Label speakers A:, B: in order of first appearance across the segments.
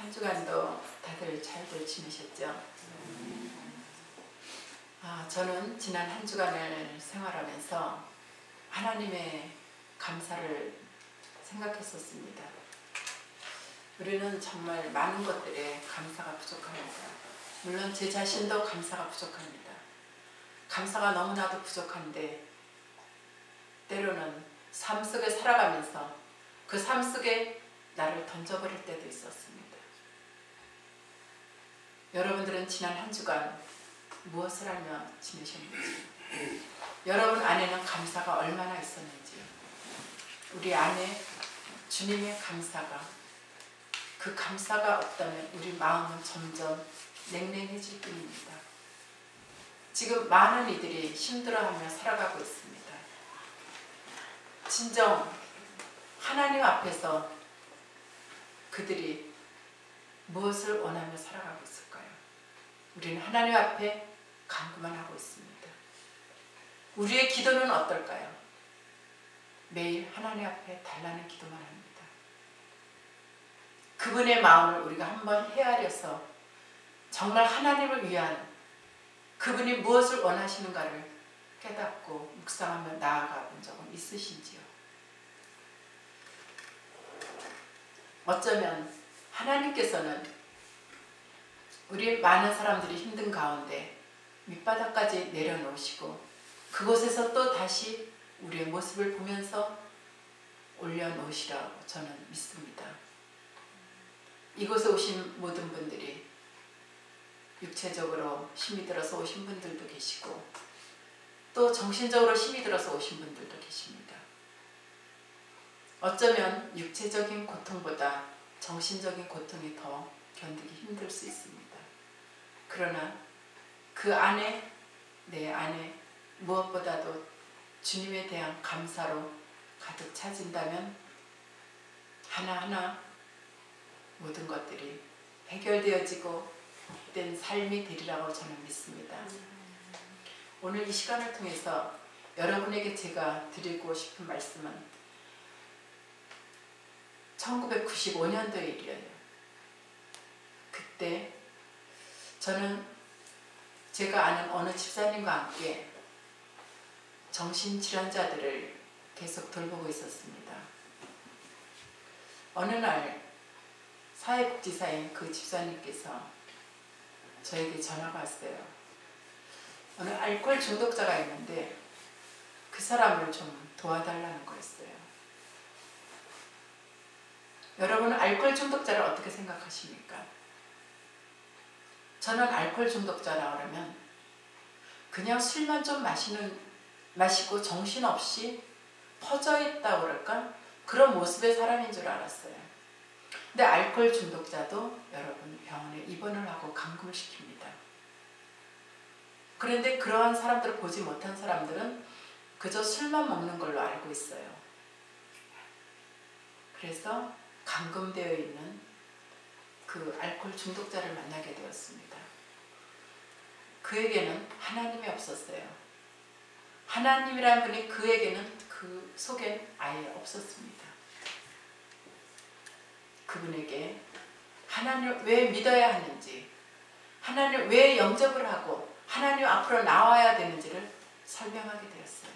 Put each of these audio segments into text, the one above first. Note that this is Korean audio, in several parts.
A: 한 주간도 다들 잘들 지내셨죠? 아, 저는 지난 한 주간을 생활하면서 하나님의 감사를 생각했었습니다. 우리는 정말 많은 것들에 감사가 부족합니다. 물론 제 자신도 감사가 부족합니다. 감사가 너무나도 부족한데 때로는 삶 속에 살아가면서 그 삶 속에 나를 던져버릴 때도 있었습니다. 여러분들은 지난 한 주간 무엇을 하며 지내셨는지 여러분 안에는 감사가 얼마나 있었는지 우리 안에 주님의 감사가 그 감사가 없다면 우리 마음은 점점 냉랭해질 뿐입니다. 지금 많은 이들이 힘들어하며 살아가고 있습니다. 진정 하나님 앞에서 그들이 무엇을 원하며 살아가고 있을까요? 우리는 하나님 앞에 간구만 하고 있습니다. 우리의 기도는 어떨까요? 매일 하나님 앞에 달라는 기도만 합니다. 그분의 마음을 우리가 한번 헤아려서 정말 하나님을 위한 그분이 무엇을 원하시는가를 깨닫고 묵상하며 나아가 본 적은 있으신지요? 어쩌면 하나님께서는 우리 많은 사람들이 힘든 가운데 밑바닥까지 내려놓으시고 그곳에서 또 다시 우리의 모습을 보면서 올려놓으시라고 저는 믿습니다. 이곳에 오신 모든 분들이 육체적으로 힘이 들어서 오신 분들도 계시고 또 정신적으로 힘이 들어서 오신 분들도 계십니다. 어쩌면 육체적인 고통보다 정신적인 고통이 더 견디기 힘들 수 있습니다. 그러나 그 안에 내 안에 무엇보다도 주님에 대한 감사로 가득 차진다면 하나하나 모든 것들이 해결되어지고 된 삶이 되리라고 저는 믿습니다. 오늘 이 시간을 통해서 여러분에게 제가 드리고 싶은 말씀은 1995년도의 일이에요. 그때 저는 제가 아는 어느 집사님과 함께 정신질환자들을 계속 돌보고 있었습니다. 어느 날 사회복지사인 그 집사님께서 저에게 전화가 왔어요. 어느 알코올 중독자가 있는데 그 사람을 좀 도와달라는 거였어요. 여러분은 알코올 중독자를 어떻게 생각하십니까? 저는 알코올 중독자라 그러면 그냥 술만 좀 마시는 마시고 정신없이 퍼져 있다 그럴까? 그런 모습의 사람인 줄 알았어요. 근데 알코올 중독자도 여러분 병원에 입원을 하고 감금을 시킵니다. 그런데 그러한 사람들을 보지 못한 사람들은 그저 술만 먹는 걸로 알고 있어요. 그래서 감금되어 있는 그 알코올 중독자를 만나게 되었습니다. 그에게는 하나님이 없었어요. 하나님이라는 분이 그에게는 그 속엔 아예 없었습니다. 그분에게 하나님을 왜 믿어야 하는지 하나님을 왜 영접을 하고 하나님 앞으로 나와야 되는지를 설명하게 되었어요.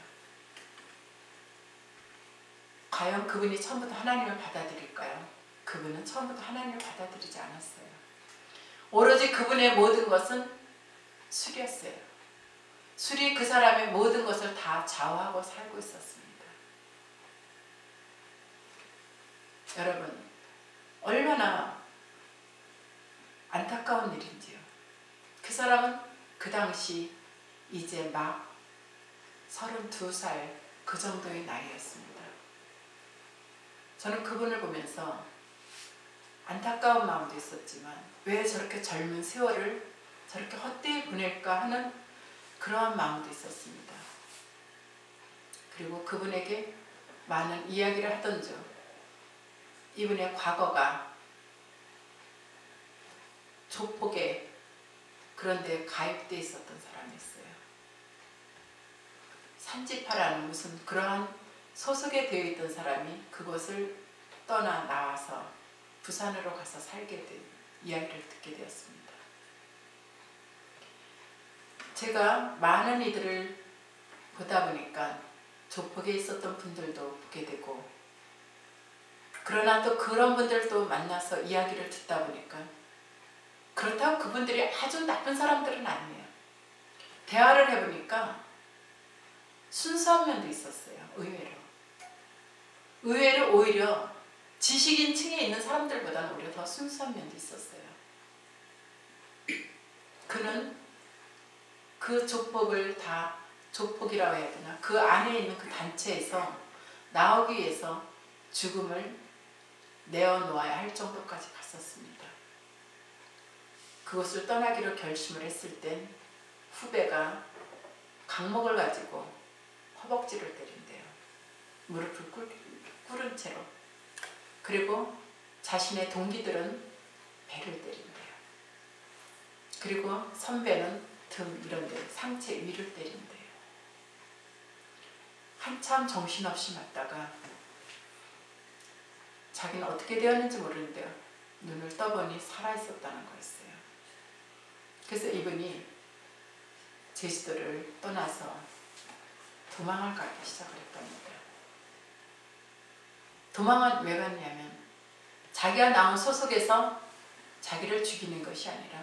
A: 과연 그분이 처음부터 하나님을 받아들일까요? 그분은 처음부터 하나님을 받아들이지 않았어요. 오로지 그분의 모든 것은 술이었어요. 술이 그 사람의 모든 것을 다 좌우하고 살고 있었습니다. 여러분, 얼마나 안타까운 일인지요. 그 사람은 그 당시 이제 막 32살 그 정도의 나이였습니다. 저는 그분을 보면서 안타까운 마음도 있었지만 왜 저렇게 젊은 세월을 저렇게 헛되이 보낼까 하는 그러한 마음도 있었습니다. 그리고 그분에게 많은 이야기를 하던 중 이분의 과거가 조폭에 그런데 가입돼 있었던 사람이었어요. 산지파라는 무슨 그러한 소속에 되어 있던 사람이 그곳을 떠나 나와서 부산으로 가서 살게 된 이야기를 듣게 되었습니다. 제가 많은 이들을 보다 보니까 조폭에 있었던 분들도 보게 되고 그러나 또 그런 분들도 만나서 이야기를 듣다 보니까 그렇다고 그분들이 아주 나쁜 사람들은 아니에요. 대화를 해보니까 순수한 면도 있었어요. 의외로. 의외로 오히려 지식인 층에 있는 사람들보다는 오히려 더 순수한 면도 있었어요. 그는 그 조폭을 다 조폭이라고 해야 되나 그 안에 있는 그 단체에서 나오기 위해서 죽음을 내어놓아야 할 정도까지 갔었습니다. 그것을 떠나기로 결심을 했을 땐 후배가 강목을 가지고 허벅지를 때린대요. 무릎을 꿇은 채로. 그리고 자신의 동기들은 배를 때린대요. 그리고 선배는 등 이런 데 상체 위를 때린대요. 한참 정신없이 맞다가 자기는 어떻게 되었는지 모르는데요. 눈을 떠보니 살아있었다는 거였어요. 그래서 이분이 제주도를 떠나서 도망을 가기 시작을 했답니다. 도망은 왜 갔냐면 자기가 나온 소속에서 자기를 죽이는 것이 아니라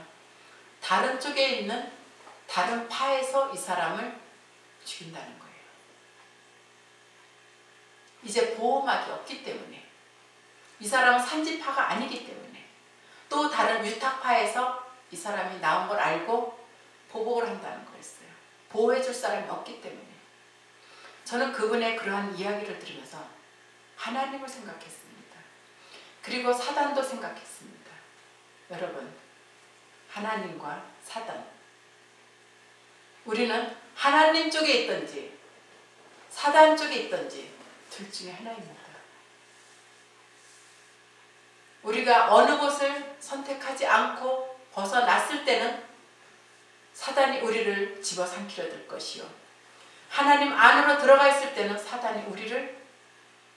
A: 다른 쪽에 있는 다른 파에서 이 사람을 죽인다는 거예요. 이제 보호막이 없기 때문에 이 사람은 산지파가 아니기 때문에 또 다른 유탁파에서 이 사람이 나온 걸 알고 보복을 한다는 거였어요. 보호해줄 사람이 없기 때문에 저는 그분의 그러한 이야기를 들으면서 하나님을 생각했습니다. 그리고 사단도 생각했습니다. 여러분 하나님과 사단 우리는 하나님 쪽에 있든지 사단 쪽에 있든지 둘 중에 하나입니다. 우리가 어느 곳을 선택하지 않고 벗어났을 때는 사단이 우리를 집어삼키려 들 것이요. 하나님 안으로 들어가 있을 때는 사단이 우리를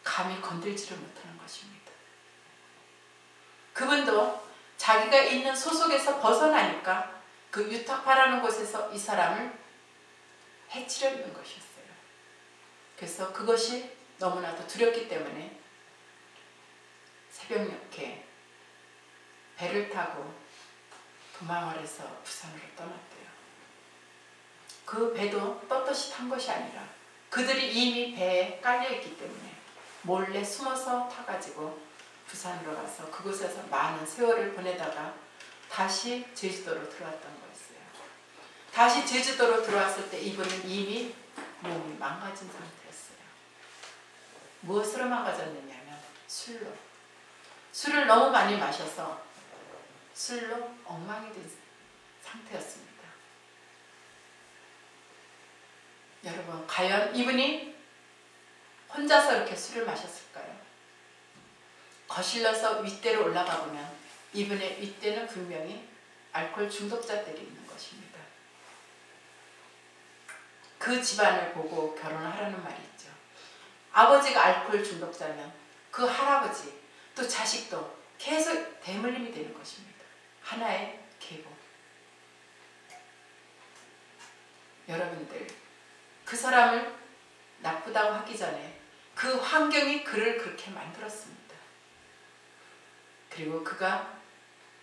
A: 감히 건들지를 못하는 것입니다. 그분도 자기가 있는 소속에서 벗어나니까 그 유탁파라는 곳에서 이 사람을 해치려는 것이었어요. 그래서 그것이 너무나도 두렵기 때문에 새벽녘에 배를 타고 도망을 해서 부산으로 떠났대요. 그 배도 떳떳이 탄 것이 아니라 그들이 이미 배에 깔려있기 때문에 몰래 숨어서 타가지고 부산으로 가서 그곳에서 많은 세월을 보내다가 다시 제주도로 들어왔던 거였어요. 다시 제주도로 들어왔을 때 이분은 이미 몸이 망가진 상태였어요. 무엇으로 망가졌느냐면 술로. 술을 너무 많이 마셔서 술로 엉망이 된 상태였습니다. 여러분 과연 이분이 혼자서 이렇게 술을 마셨을까요? 거실러서 윗대로 올라가 보면 이분의 윗대는 분명히 알코올 중독자들이 있는 것입니다. 그 집안을 보고 결혼을 하라는 말이 있죠. 아버지가 알코올 중독자면 그 할아버지 또 자식도 계속 대물림이 되는 것입니다. 하나의 계보. 여러분들 그 사람을 나쁘다고 하기 전에 그 환경이 그를 그렇게 만들었습니다. 그리고 그가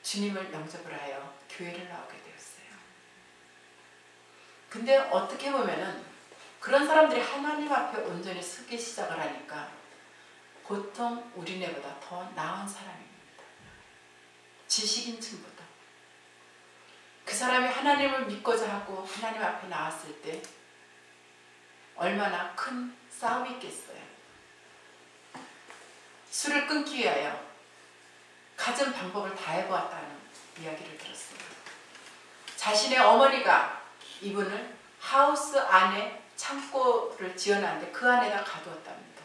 A: 주님을 영접을 하여 교회를 나오게 되었어요. 근데 어떻게 보면은 그런 사람들이 하나님 앞에 온전히 서기 시작을 하니까 보통 우리네보다 더 나은 사람입니다. 지식인 층보다. 그 사람이 하나님을 믿고자 하고 하나님 앞에 나왔을 때 얼마나 큰 싸움이 있겠어요. 술을 끊기 위하여 가진 방법을 다 해보았다는 이야기를 들었어요. 자신의 어머니가 이분을 하우스 안에 창고를 지어놨는데 그 안에다 가두었답니다.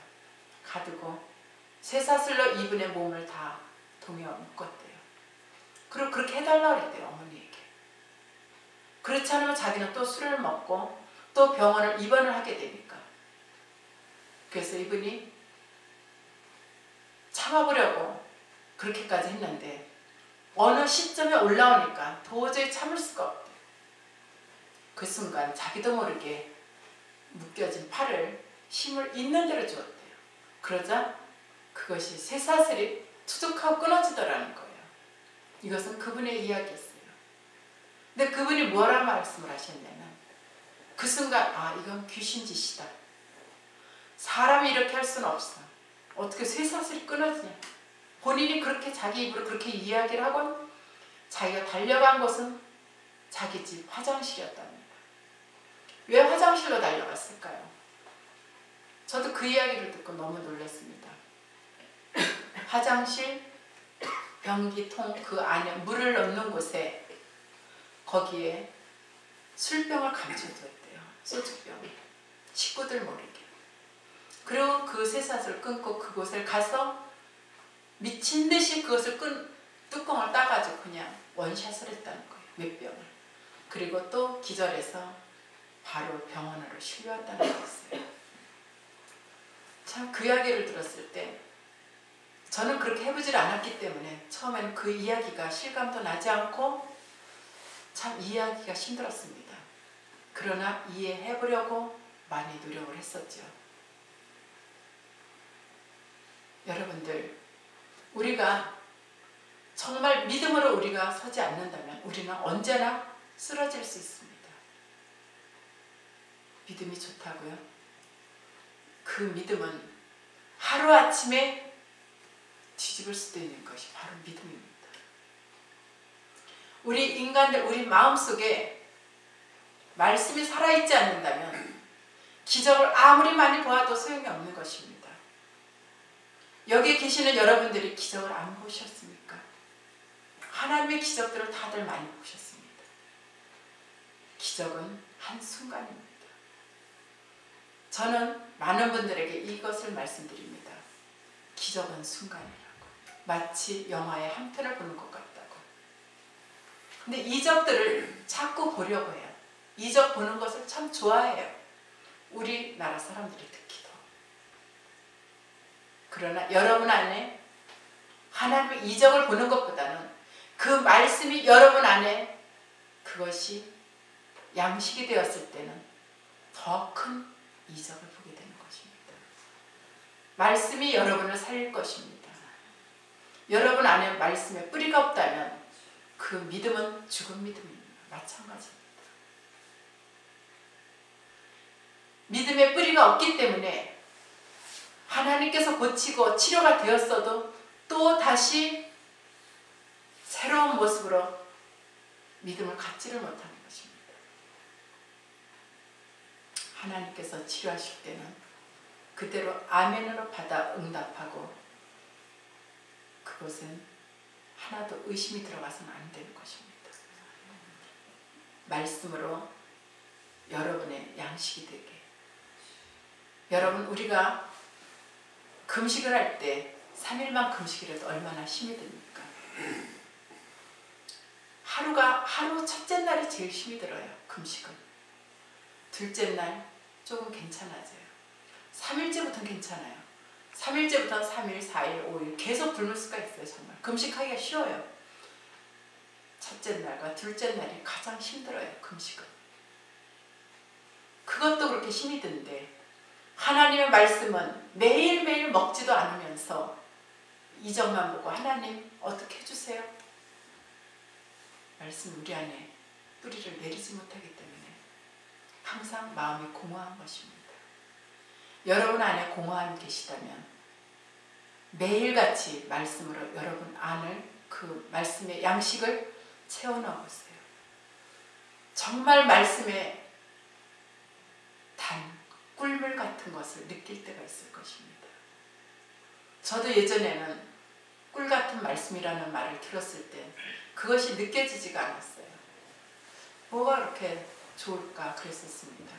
A: 가두고 쇠사슬로 이분의 몸을 다 동여 묶었대요. 그리고 그렇게 해달라고 그랬대요. 어머니에게. 그렇지 않으면 자기는 또 술을 먹고 또 병원을 입원을 하게 되니까. 그래서 이분이 참아보려고 그렇게까지 했는데 어느 시점에 올라오니까 도저히 참을 수가 없대요. 그 순간 자기도 모르게 묶여진 팔을 힘을 있는 대로 주었대요. 그러자 그것이 쇠사슬이 투둑하고 끊어지더라는 거예요. 이것은 그분의 이야기였어요. 근데 그분이 뭐라 말씀을 하셨냐면 그 순간 아 이건 귀신 짓이다. 사람이 이렇게 할 수는 없어. 어떻게 쇠사슬이 끊어지냐. 본인이 그렇게 자기 입으로 그렇게 이야기를 하고 자기가 달려간 곳은 자기 집 화장실이었답니다. 왜 화장실로 달려갔을까요? 저도 그 이야기를 듣고 너무 놀랐습니다. 화장실 변기통 그 안에 물을 넣는 곳에 거기에 술병을 감춰두었대요. 소주병. 식구들 모르게. 그리고 그 쇠사슬을 끊고 그곳을 가서 미친 듯이 그것을 끈 뚜껑을 따가지고 그냥 원샷을 했다는 거예요. 몇 병을. 그리고 또 기절해서 바로 병원으로 실려왔다는 거였어요. 참 그 이야기를 들었을 때 저는 그렇게 해보질 않았기 때문에 처음에는 그 이야기가 실감도 나지 않고 참 이해하기가 힘들었습니다. 그러나 이해해보려고 많이 노력을 했었죠. 여러분들, 우리가 정말 믿음으로 우리가 서지 않는다면 우리는 언제나 쓰러질 수 있습니다. 믿음이 좋다고요? 그 믿음은 하루아침에 뒤집을 수도 있는 것이 바로 믿음입니다. 우리 인간들, 우리 마음속에 말씀이 살아있지 않는다면 기적을 아무리 많이 보아도 소용이 없는 것입니다. 여기 계시는 여러분들이 기적을 안 보셨습니까? 하나님의 기적들을 다들 많이 보셨습니다. 기적은 한순간입니다. 저는 많은 분들에게 이것을 말씀드립니다. 기적은 순간이라고. 마치 영화의 한 편을 보는 것 같다고. 근데 이적들을 자꾸 보려고 해요. 이적 보는 것을 참 좋아해요. 우리나라 사람들이 특히 더. 그러나 여러분 안에 하나님의 이적을 보는 것보다는 그 말씀이 여러분 안에 그것이 양식이 되었을 때는 더 큰 이적을 보게 되는 것입니다. 말씀이 여러분을 살릴 것입니다. 여러분 안에 말씀에 뿌리가 없다면 그 믿음은 죽은 믿음입니다. 마찬가지입니다. 믿음의 뿌리가 없기 때문에 하나님께서 고치고 치료가 되었어도 또 다시 새로운 모습으로 믿음을 갖지를 못하는 것입니다. 하나님께서 치료하실 때는 그대로 아멘으로 받아 응답하고 그것은 하나도 의심이 들어가서는 안 되는 것입니다. 말씀으로 여러분의 양식이 되게 여러분 우리가 금식을 할 때 3일만 금식이라도 얼마나 힘이 듭니까? 하루가 하루 첫째 날이 제일 힘이 들어요. 금식은. 둘째 날 조금 괜찮아져요. 3일째부터는 괜찮아요. 3일째부터 3일, 4일, 5일 계속 굶을 수가 있어요. 정말. 금식하기가 쉬워요. 첫째 날과 둘째 날이 가장 힘들어요. 금식은. 그것도 그렇게 힘이 든데 하나님의 말씀은 매일매일 먹지도 않으면서 이정만 보고 하나님 어떻게 해주세요? 말씀 우리 안에 뿌리를 내리지 못하기 때문에 항상 마음이 공허한 것입니다. 여러분 안에 공허함이 계시다면 매일같이 말씀으로 여러분 안을 그 말씀의 양식을 채워넣어 보세요. 정말 말씀에 단 꿀물 같은 것을 느낄 때가 있을 것입니다. 저도 예전에는 꿀 같은 말씀이라는 말을 들었을 때 그것이 느껴지지가 않았어요. 뭐가 그렇게 좋을까 그랬었습니다.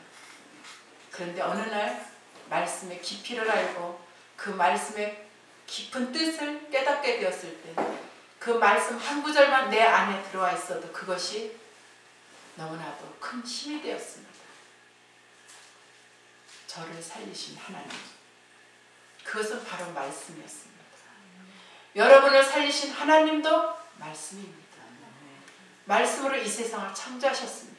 A: 그런데 어느 날 말씀의 깊이를 알고 그 말씀의 깊은 뜻을 깨닫게 되었을 때 그 말씀 한 구절만 내 안에 들어와 있어도 그것이 너무나도 큰 힘이 되었습니다. 저를 살리신 하나님. 그것은 바로 말씀이었습니다. 여러분을 살리신 하나님도 말씀입니다. 말씀으로 이 세상을 창조하셨습니다.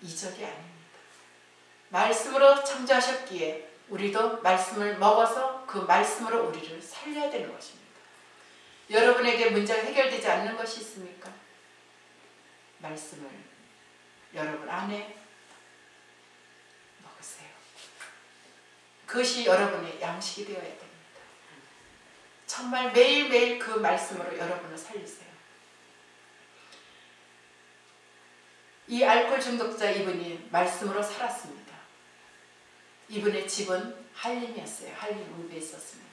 A: 이적이 아닙니다. 말씀으로 창조하셨기에 우리도 말씀을 먹어서 그 말씀으로 우리를 살려야 되는 것입니다. 여러분에게 문제가 해결되지 않는 것이 있습니까? 말씀을 여러분 안에 먹으세요. 그것이 여러분의 양식이 되어야 됩니다. 정말 매일매일 그 말씀으로 여러분을 살리세요. 이 알코올 중독자 이분이 말씀으로 살았습니다. 이분의 집은 한림이었어요. 한림 울베에 있었습니다.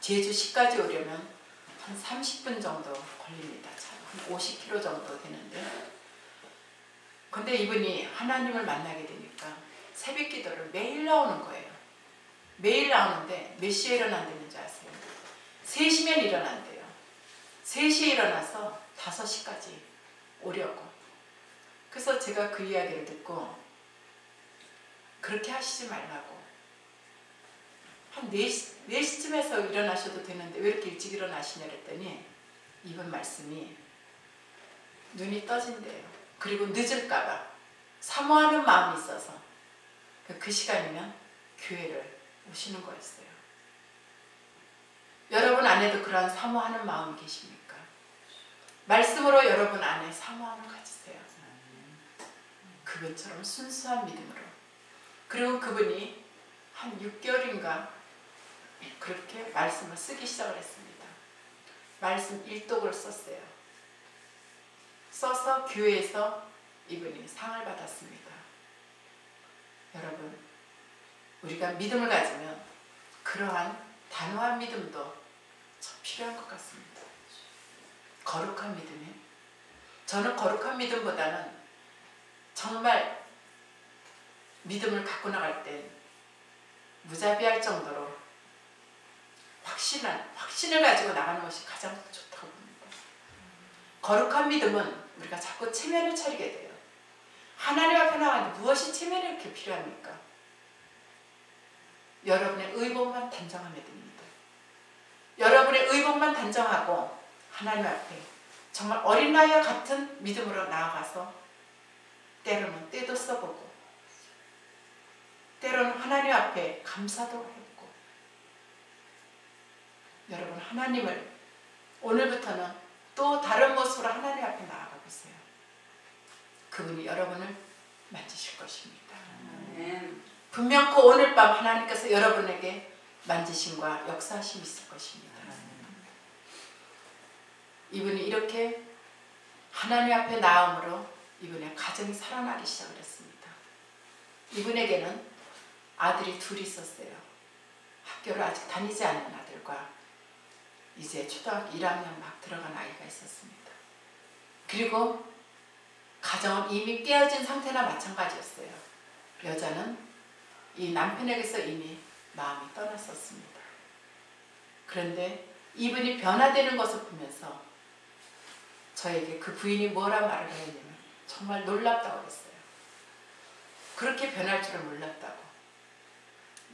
A: 제주 시까지 오려면 한 30분 정도 걸립니다. 한 50km 정도 되는데 근데 이분이 하나님을 만나게 되니까 새벽 기도를 매일 나오는 거예요. 매일 나오는데 몇 시에 일어난다는 줄 아세요? 3시면 일어난대요. 3시에 일어나서 5시까지 오려고. 그래서 제가 그 이야기를 듣고 그렇게 하시지 말라고 한 4시, 4시쯤에서 일어나셔도 되는데 왜 이렇게 일찍 일어나시냐 그랬더니 이번 말씀이 눈이 떠진대요. 그리고 늦을까봐 사모하는 마음이 있어서 그 시간이면 교회를 오시는 거였어요. 여러분 안에도 그러한 사모하는 마음이 계십니까? 말씀으로 여러분 안에 사모함을 가지세요. 그분처럼 순수한 믿음으로. 그리고 그분이 한 6개월인가 그렇게 말씀을 쓰기 시작을 했습니다. 말씀 일독을 썼어요. 써서 교회에서 이분이 상을 받았습니다. 여러분, 우리가 믿음을 가지면 그러한 단호한 믿음도 참 필요한 것 같습니다. 거룩한 믿음이 저는 거룩한 믿음보다는 정말 믿음을 갖고 나갈 때 무자비할 정도로 확신한, 확신을 가지고 나가는 것이 가장 좋다고 봅니다. 거룩한 믿음은 우리가 자꾸 체면을 차리게 돼요. 하나님 앞에 나가는데 무엇이 체면이 이렇게 필요합니까? 여러분의 의복만 단정하면 됩니다. 여러분의 의복만 단정하고 하나님 앞에 정말 어린 나이와 같은 믿음으로 나아가서 때로는 때도 써보고 때로는 하나님 앞에 감사도 했고 여러분 하나님을 오늘부터는 또 다른 모습으로 하나님 앞에 나아가 보세요. 그분이 여러분을 만지실 것입니다. 분명 그 오늘 밤 하나님께서 여러분에게 만지심과 역사하심이 있을 것입니다. 이분이 이렇게 하나님 앞에 나옴으로 이분의 가정이 살아나기 시작을 했습니다. 이분에게는 아들이 둘이 있었어요. 학교를 아직 다니지 않는 아들과 이제 초등학교 1학년 막 들어간 아이가 있었습니다. 그리고 가정은 이미 깨어진 상태나 마찬가지였어요. 여자는 이 남편에게서 이미 마음이 떠났었습니다. 그런데 이분이 변화되는 것을 보면서 저에게 그 부인이 뭐라 말을 했냐면 정말 놀랍다고 그랬어요. 그렇게 변할 줄은 몰랐다고.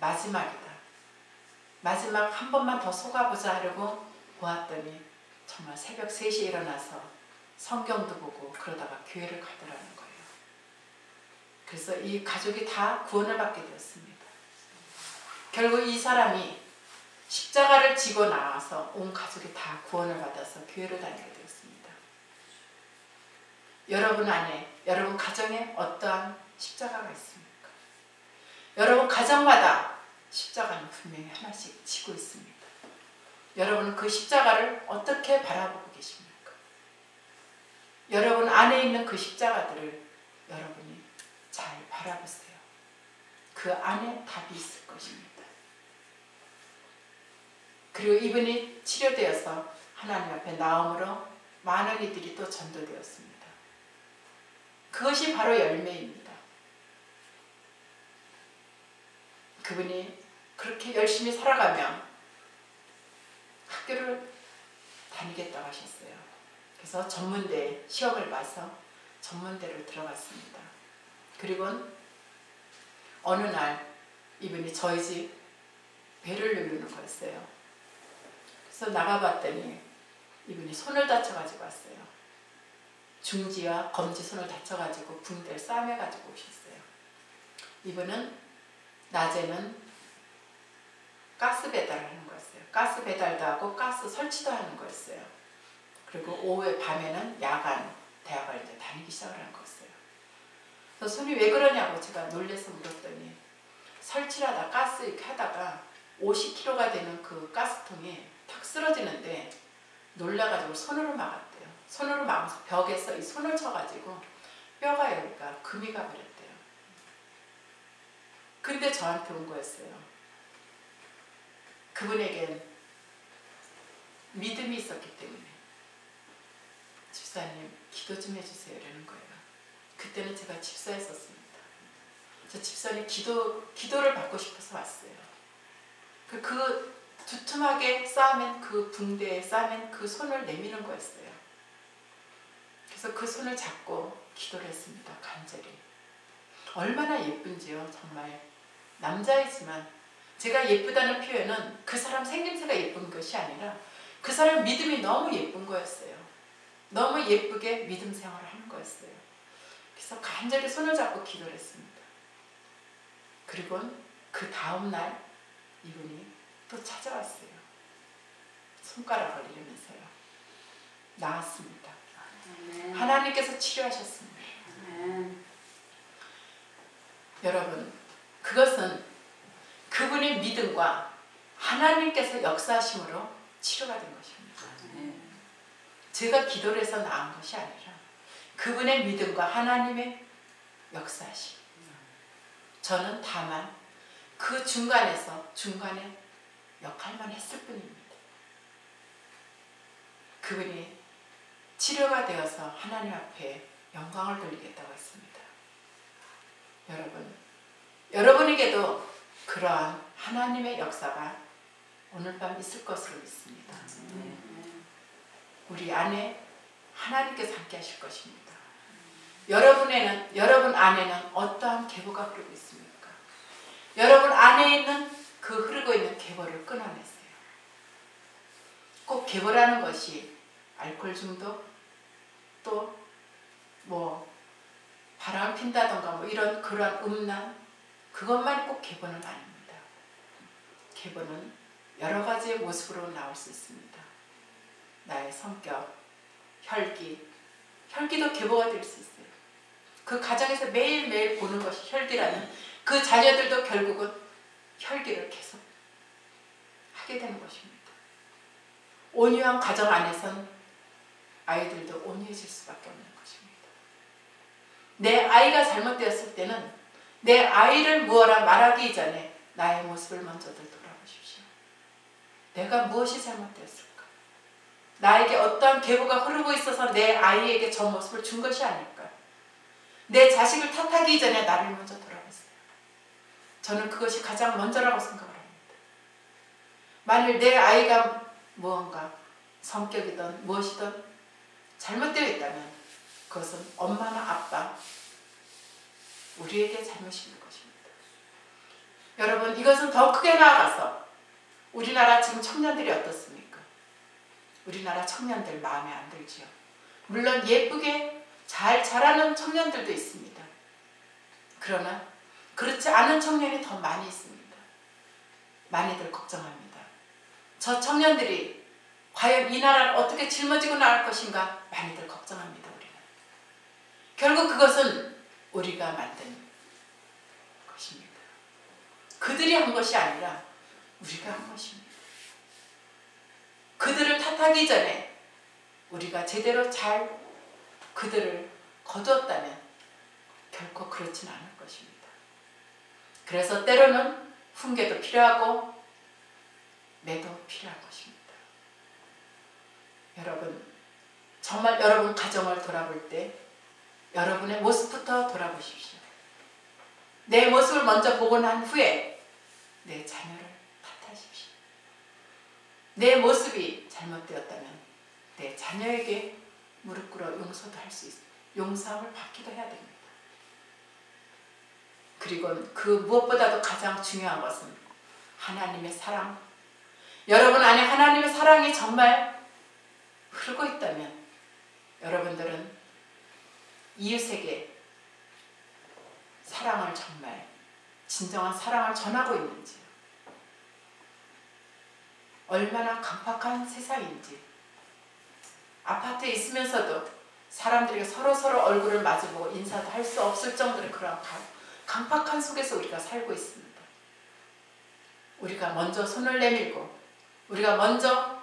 A: 마지막이다. 마지막 한 번만 더 속아보자 하려고 보았더니 정말 새벽 3시에 일어나서 성경도 보고 그러다가 교회를 가더라는 거예요. 그래서 이 가족이 다 구원을 받게 되었습니다. 결국 이 사람이 십자가를 지고 나와서 온 가족이 다 구원을 받아서 교회를 다니게 되었습니다. 여러분 안에, 여러분 가정에 어떠한 십자가가 있습니까? 여러분 가정마다 십자가는 분명히 하나씩 지고 있습니다. 여러분은 그 십자가를 어떻게 바라보고? 여러분 안에 있는 그 십자가들을 여러분이 잘 바라보세요. 그 안에 답이 있을 것입니다. 그리고 이분이 치료되어서 하나님 앞에 나옴으로 많은 이들이 또 전도되었습니다. 그것이 바로 열매입니다. 그분이 그렇게 열심히 살아가며 학교를 다니겠다고 하셨어요. 그래서 전문대 시험을 봐서 전문대를 들어갔습니다. 그리고 어느 날 이분이 저희 집 배를 누르는 거였어요. 그래서 나가봤더니 이분이 손을 다쳐가지고 왔어요. 중지와 검지 손을 다쳐가지고 붕대를 싸매가지고 오셨어요. 이분은 낮에는 가스 배달을 하는 거였어요. 가스 배달도 하고 가스 설치도 하는 거였어요. 그리고 오후에 밤에는 야간 대학을 이제 다니기 시작을 한 거였어요. 그래서 손이 왜 그러냐고 제가 놀래서 물었더니 설치하다 가스 이렇게 하다가 50kg가 되는 그 가스통에 탁 쓰러지는데 놀라가지고 손으로 막았대요. 손으로 막아서 벽에서 이 손을 쳐가지고 뼈가 여기가 금이 가버렸대요. 근데 저한테 온 거였어요. 그분에겐 믿음이 있었기 때문에 집사님 기도 좀 해주세요 이러는 거예요. 그때는 제가 집사였었습니다. 저 집사님 기도, 기도를 받고 싶어서 왔어요. 그, 그 두툼하게 싸맨 그 붕대에 싸맨 그 손을 내미는 거였어요. 그래서 그 손을 잡고 기도를 했습니다. 간절히. 얼마나 예쁜지요. 정말 남자이지만 제가 예쁘다는 표현은 그 사람 생김새가 예쁜 것이 아니라 그 사람 믿음이 너무 예쁜 거였어요. 너무 예쁘게 믿음 생활을 하는 거였어요. 그래서 간절히 손을 잡고 기도를 했습니다. 그리고 그 다음날 이분이 또 찾아왔어요. 손가락 걸리면서요. 나았습니다. 아멘. 하나님께서 치료하셨습니다. 아멘. 여러분, 그것은 그분의 믿음과 하나님께서 역사하심으로 치료가 된 것입니다. 제가 기도를 해서 나은 것이 아니라 그분의 믿음과 하나님의 역사하심. 저는 다만 그 중간에서 중간에 역할만 했을 뿐입니다. 그분이 치료가 되어서 하나님 앞에 영광을 돌리겠다고 했습니다. 여러분, 여러분에게도 그러한 하나님의 역사가 오늘 밤 있을 것으로 믿습니다. 우리 안에 하나님께서 함께 하실 것입니다. 여러분에는 여러분 안에는 어떠한 계보가 흐르고 있습니까? 여러분 안에 있는 그 흐르고 있는 계보를 끊어내세요. 꼭 계보라는 것이 알코올 중독 또 뭐 바람 핀다던가 뭐 이런 그런 음란 그것만 꼭 계보는 아닙니다. 계보는 여러 가지의 모습으로 나올 수 있습니다. 나의 성격, 혈기, 혈기도 계보가 될 수 있어요. 그 가정에서 매일매일 보는 것이 혈기라는 그 자녀들도 결국은 혈기를 계속 하게 되는 것입니다. 온유한 가정 안에선 아이들도 온유해질 수밖에 없는 것입니다. 내 아이가 잘못되었을 때는 내 아이를 무어라 말하기 전에 나의 모습을 먼저들 돌아보십시오. 내가 무엇이 잘못되었을까? 나에게 어떠한 계보가 흐르고 있어서 내 아이에게 저 모습을 준 것이 아닐까? 내 자식을 탓하기 전에 나를 먼저 돌아보세요. 저는 그것이 가장 먼저라고 생각을 합니다. 만일 내 아이가 무언가 성격이든 무엇이든 잘못되어 있다면 그것은 엄마나 아빠 우리에게 잘못인 것입니다. 여러분 이것은 더 크게 나아가서 우리나라 지금 청년들이 어떻습니까? 우리나라 청년들 마음에 안 들지요. 물론 예쁘게 잘 자라는 청년들도 있습니다. 그러나 그렇지 않은 청년이 더 많이 있습니다. 많이들 걱정합니다. 저 청년들이 과연 이 나라를 어떻게 짊어지고 나갈 것인가 많이들 걱정합니다. 우리는. 결국 그것은 우리가 만든 것입니다. 그들이 한 것이 아니라 우리가 한 것입니다. 그들을 탓하기 전에 우리가 제대로 잘 그들을 거두었다면 결코 그렇진 않을 것입니다. 그래서 때로는 훈계도 필요하고 매도 필요한 것입니다. 여러분 정말 여러분 가정을 돌아볼 때 여러분의 모습부터 돌아보십시오. 내 모습을 먼저 보고 난 후에 내 자녀를. 내 모습이 잘못되었다면 내 자녀에게 무릎 꿇어 용서도 할 수 있어. 용서함을 받기도 해야 됩니다. 그리고 그 무엇보다도 가장 중요한 것은 하나님의 사랑, 여러분 안에 하나님의 사랑이 정말 흐르고 있다면 여러분들은 이웃에게 사랑을 정말 진정한 사랑을 전하고 있는지 얼마나 강팍한 세상인지 아파트에 있으면서도 사람들이 서로 서로 얼굴을 마주보고 인사도 할 수 없을 정도로 그런 강팍한 속에서 우리가 살고 있습니다. 우리가 먼저 손을 내밀고 우리가 먼저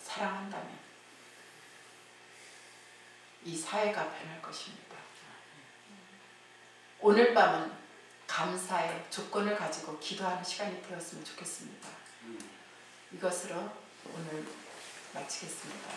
A: 사랑한다면 이 사회가 변할 것입니다. 오늘 밤은 감사의 조건을 가지고 기도하는 시간이 되었으면 좋겠습니다. 이것으로 오늘 마치겠습니다.